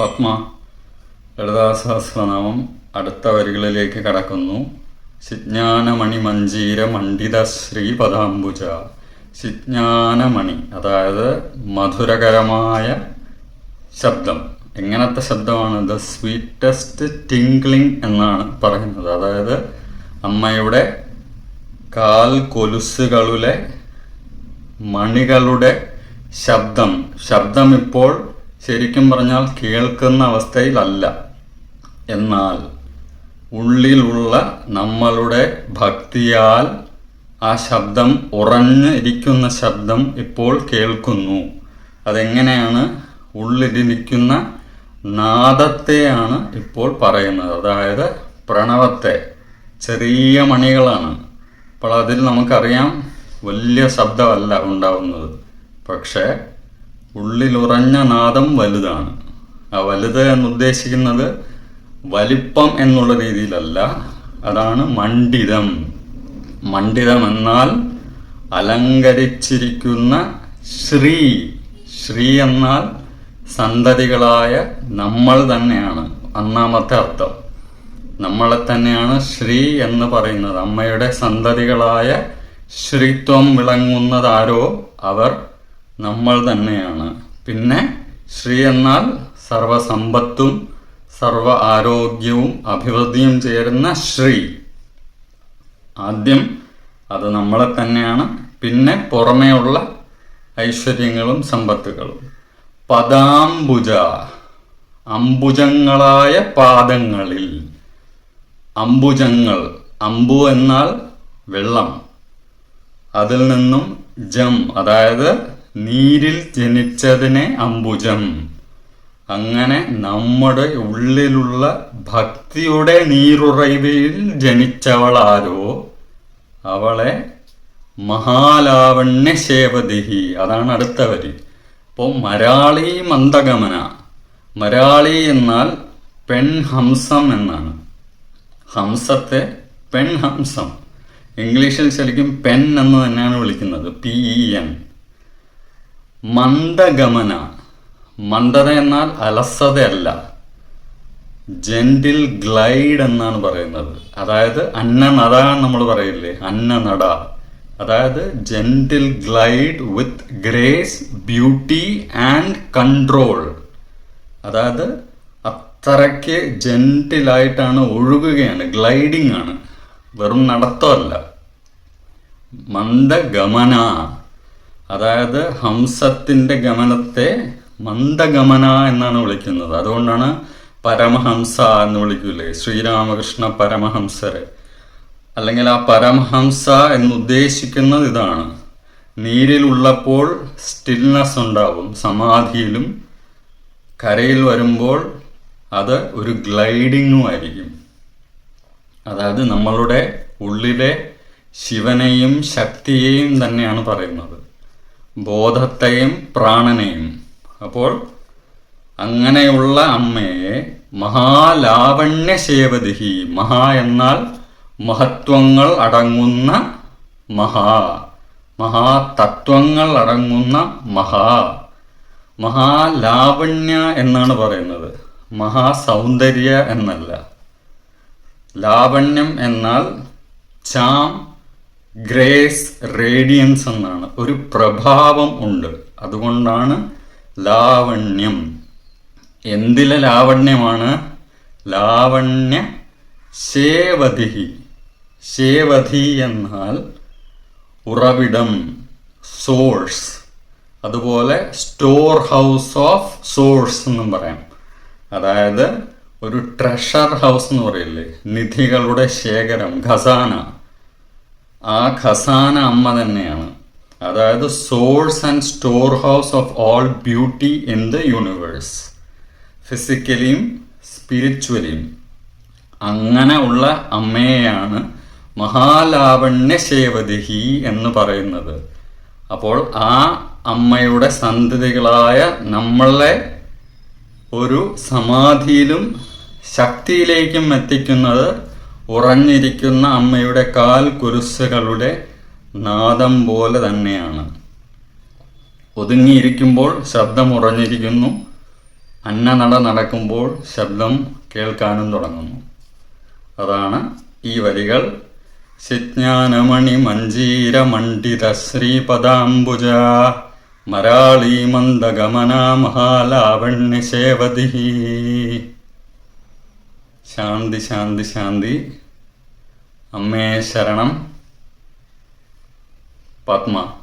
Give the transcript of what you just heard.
പത്മ ലളിതാസഹസ്രനാമം അടുത്ത വരികളിലേക്ക് കടക്കുന്നു. സിജ്ഞാനമണി മഞ്ജീര മണ്ഡിത ശ്രീ പദാംബുജ സിജ്ഞാനമണി അതായത് മധുരകരമായ ശബ്ദം. എങ്ങനത്തെ ശബ്ദമാണ്? ദ സ്വീറ്റസ്റ്റ് ടിങ്ക്ലിംഗ് എന്നാണ് പറയുന്നത്. അതായത് അമ്മയുടെ കാൽ കൊലുസുകളിലെ മണികളുടെ ശബ്ദം. ശബ്ദം ഇപ്പോൾ ശരിക്കും പറഞ്ഞാൽ കേൾക്കുന്ന അവസ്ഥയിലല്ല. എന്നാൽ ഉള്ളിലുള്ള നമ്മളുടെ ഭക്തിയാൽ ആ ശബ്ദം ഉറഞ്ഞ് ഇരിക്കുന്ന ശബ്ദം ഇപ്പോൾ കേൾക്കുന്നു. അതെങ്ങനെയാണ്? ഉള്ളിലിരിക്കുന്ന നാദത്തെയാണ് ഇപ്പോൾ പറയുന്നത്. അതായത് പ്രണവത്തെ. ചെറിയ മണികളാണ്. അപ്പോൾ അതിൽ നമുക്കറിയാം വലിയ ശബ്ദമല്ല ഉണ്ടാവുന്നത്. പക്ഷേ ഉള്ളിലുറഞ്ഞ നാദം വലുതാണ്. ആ വലുത് എന്നുദ്ദേശിക്കുന്നത് വലിപ്പം എന്നുള്ള രീതിയിലല്ല. അതാണ് മണ്ഡിതം മണ്ഡിതം എന്നാൽ അലങ്കരിച്ചിരിക്കുന്ന ശ്രീ. ശ്രീ എന്നാൽ സന്തതികളായ നമ്മൾ തന്നെയാണ്. ഒന്നാമത്തെ അർത്ഥം. നമ്മളെ തന്നെയാണ് ശ്രീ എന്ന് പറയുന്നത്. അമ്മയുടെ സന്തതികളായ ശ്രീത്വം വിളങ്ങുന്നതാരോ അവർ നമ്മൾ തന്നെയാണ്. പിന്നെ ശ്രീ എന്നാൽ സർവസമ്പത്തും സർവ ആരോഗ്യവും അഭിവൃദ്ധിയും ചേരുന്ന ശ്രീ. ആദ്യം അത് നമ്മളെ തന്നെയാണ്. പിന്നെ പുറമേയുള്ള ഐശ്വര്യങ്ങളും സമ്പത്തുകളും. പദാംബുജ അംബുജങ്ങളായ പാദങ്ങളിൽ. അംബുജങ്ങൾ അമ്പു എന്നാൽ വെള്ളം. അതിൽ നിന്നും ജം അതായത് നീരിൽ ജനിച്ചതിനെ അംബുജം. അങ്ങനെ നമ്മുടെ ഉള്ളിലുള്ള ഭക്തിയുടെ നീരുറവിൽ ജനിച്ചവളാരോ? അവളെ മഹാലാവണ്യശേവതിഹി അതാണ് അടുത്ത വരി. അപ്പോൾ മരാളി മന്ദഗമന. മരാളി എന്നാൽ പെൺഹംസം എന്നാണ്. ഹംസത്തെ പെൺഹംസം. ഇംഗ്ലീഷിൽ ശരിക്കും പെൻ എന്ന് തന്നെയാണ് വിളിക്കുന്നത്. P E N. മന്ദഗമന. മന്ദത എന്നാൽ അലസതയല്ല. ജെന്റിൽ ഗ്ലൈഡ് എന്നാണ് പറയുന്നത്. അതായത് അന്നനട നമ്മൾ പറയില്ലേ? അന്നനട. അതായത് gentle glide with grace beauty and control അതായത് അത്രയ്ക്ക് ജെന്റിലായിട്ടാണ് ഒഴുകുകയാണ്. ഗ്ലൈഡിംഗ് ആണ്. വെറും നടത്തമല്ല. മന്ദഗമന. അതായത് ഹംസത്തിന്റെ ഗമനത്തെ മന്ദഗമന എന്നാണ് വിളിക്കുന്നത്. അതുകൊണ്ടാണ് പരമഹംസ എന്ന് വിളിക്കൂലേ. ശ്രീരാമകൃഷ്ണ പരമഹംസരെ. അല്ലെങ്കിൽ ആ പരമഹംസ എന്ന് ഉദ്ദേശിക്കുന്നത് ഇതാണ്. നീരിലുള്ളപ്പോൾ സ്റ്റിൽനെസ് ഉണ്ടാവും. സമാധിയിലും കരയിൽ വരുമ്പോൾ അത് ഒരു ഗ്ലൈഡിങ്ങും ആയിരിക്കും അതായത് നമ്മളുടെ ഉള്ളിലെ ശിവനെയും ശക്തിയെയും തന്നെയാണ് പറയുന്നത്. ബോധത്തെയും പ്രാണനെയും. അപ്പോൾ അങ്ങനെയുള്ള അമ്മയെ മഹാലാവണ്യ ശേവതിഹി മഹാ എന്നാൽ മഹത്വങ്ങൾ അടങ്ങുന്ന മഹാ മഹാതത്വങ്ങൾ അടങ്ങുന്ന മഹാ. മഹാലാവണ്യ എന്നാണ് പറയുന്നത്. മഹാസൗന്ദര്യ എന്നല്ല. ലാവണ്യം എന്നാൽ ചാം ഗ്രേസ് റേഡിയൻസ് എന്നാണ്. ഒരു പ്രഭാവം ഉണ്ട്. അതുകൊണ്ടാണ് ലാവണ്യം. എന്തിലെ ലാവണ്യമാണ്? ലാവണ്യ ശേവധി ശേവധി എന്നാൽ ഉറവിടം സോഴ്സ്. അതുപോലെ സ്റ്റോർ ഹൗസ് ഓഫ് സോഴ്സ് എന്നും പറയാം. അതായത് ഒരു ട്രഷർ ഹൗസ് എന്ന് പറയില്ലേ? നിധികളുടെ ശേഖരം ഖസാന. ആ ഖസാന അമ്മ തന്നെയാണ്. അതായത് source and storehouse of all beauty in the universe ഫിസിക്കലിയും സ്പിരിച്വലിയും അങ്ങനെ ഉള്ള അമ്മയെയാണ് മഹാലാവണ്യ ശേവതിഹി എന്ന് പറയുന്നത്. അപ്പോൾ ആ അമ്മയുടെ സന്തതികളായ നമ്മളെ ഒരു സമാധിയിലും ശക്തിയിലേക്കും എത്തിക്കുന്നത് ഉറഞ്ഞിരിക്കുന്ന അമ്മയുടെ കാൽ കുരുസുകളുടെ നാദം പോലെ തന്നെയാണ്. ഒതുങ്ങിയിരിക്കുമ്പോൾ ശബ്ദം ഉറഞ്ഞിരിക്കുന്നു. അന്നനട നടക്കുമ്പോൾ ശബ്ദം കേൾക്കാനും തുടങ്ങുന്നു. അതാണ് ഈ വരികൾ. സിജ്ഞാനമണി മഞ്ജീര മണ്ഡിത ശ്രീപദാംബുജ മരാളി മന്ദഗമന മഹാലാവണ്യ സേവതി ശാന്തി ശാന്തി ശാന്തി. അമ്മേ ശരണം. പത്മ.